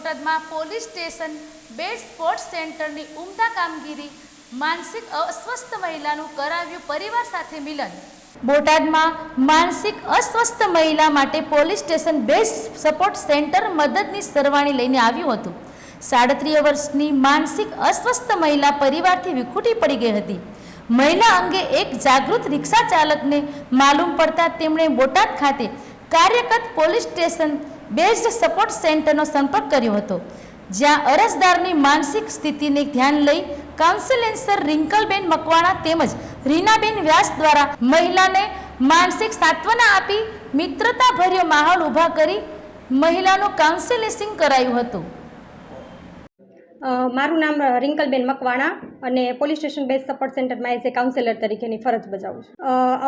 બોટાદમાં police station bed sports સેન્ટરની ઉમદા કામગીરી, માનસિક અસ્વસ્થ મહિલાનું કરાવ્યું પરિવાર સાથે મિલન. બોટાદમાં માનસિક અસ્વસ્થ મહિલા માટે police station based support centre મદદની સરવાણી લઈને આવ્યું હતું. સાડત્રીય વર્ષની માનસિક અસ્વસ્થ મહિલા પરિવારથી વિખૂટી પડી ગઈ હતી. મહિલા અંગે એક જાગૃત રિક્ષા ચાલકને માલુમ પડતા તેમણે બોટાદ ખાતે કાર્યરત પોલીસ સ્ટેશન બેઝડ સપોર્ટ સેન્ટરનો સંપર્ક કર્યો હતો, જ્યાં અરજદારની માનસિક સ્થિતિને ધ્યાન લઈ કાઉન્સેલેન્સર રિંકલબેન મકવાણા તેમજ રીનાબેન વ્યાસ દ્વારા મહિલાને માનસિક સાંત્વના આપી મિત્રતાભર્યો માહોલ ઊભા કરી મહિલાનું કાઉન્સેલિંગ કરાયું હતું. મારું નામ રિંકલબેન મકવાણા અને પોલીસ સ્ટેશન બેઝ સપોર્ટ સેન્ટરમાં એઝ એ કાઉન્સેલર તરીકેની ફરજ બજાવું છું.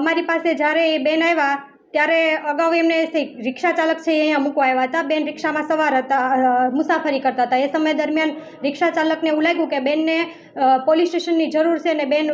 અમારી પાસે જ્યારે એ બેન આવ્યા ત્યારે અગાઉ એમને રિક્ષા ચાલક છે એ મૂકવા આવ્યા હતા. બેન રિક્ષામાં સવાર હતા મુસાફરી કરતા હતા. એ સમય દરમિયાન રિક્ષા ચાલકને એવું લાગ્યું કે બેનને પોલીસ સ્ટેશનની જરૂર છે અને બેન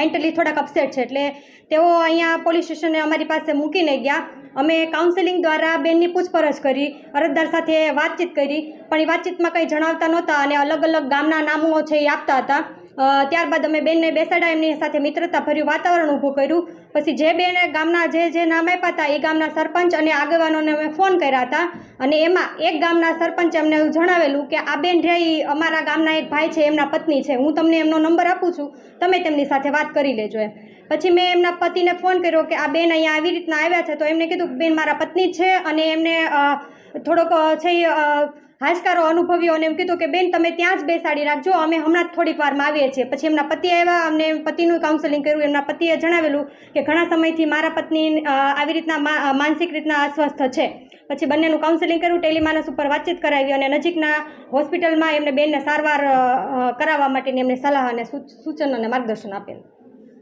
મેન્ટલી થોડાક અપસેટ છે. એટલે તેઓ અહીંયા પોલીસ સ્ટેશને અમારી પાસે મૂકીને ગયા. અમે કાઉન્સેલિંગ દ્વારા બેનની પૂછપરછ કરી, અરજદાર સાથે વાતચીત કરી. પણ એ વાતચીતમાં કંઈ જણાવતા નહોતા અને અલગ અલગ ગામના નામો છે એ આપતા હતા. ત્યારબાદ અમે બેનને બેસાડ્યા, એમની સાથે મિત્રતાભર્યું વાતાવરણ ઊભું કર્યું. પછી જે બેને ગામના જે જે નામ આપ્યા હતા, એ ગામના સરપંચ અને આગેવાનોને અમે ફોન કર્યા હતા. અને એમાં એક ગામના સરપંચે અમને એવું જણાવેલું કે આ બેન રે અમારા ગામના એક ભાઈ છે, એમના પત્ની છે. હું તમને એમનો નંબર આપું છું. તમે તેમની સાથે વાત કરી લેજો એમ. પછી મેં એમના પતિને ફોન કર્યો કે આ બેન અહીંયા આવી રીતના આવ્યા છે, તો એમને કીધું બેન મારા પત્ની છે અને એમને થોડોક છે હાશકારો અનુભવ્યો અને એમ કીધું કે બેન તમે ત્યાં જ બેસાડી રાખજો, અમે હમણાં જ થોડીક વારમાં આવીએ છીએ. પછી એમના પતિ આવ્યા અમને પતિનું કાઉન્સેલિંગ કર્યું, એમના પતિએ જણાવેલું કે ઘણા સમયથી મારા પત્ની આવી રીતના માનસિક રીતના અસ્વસ્થ છે. પછી બંનેનું કાઉન્સેલિંગ કર્યું, ટેલિમાનસ ઉપર વાતચીત કરાવી અને નજીકના હોસ્પિટલમાં એમને બેનને સારવાર કરાવવા માટેની એમને સલાહ અને સૂચન અને માર્ગદર્શન આપેલ.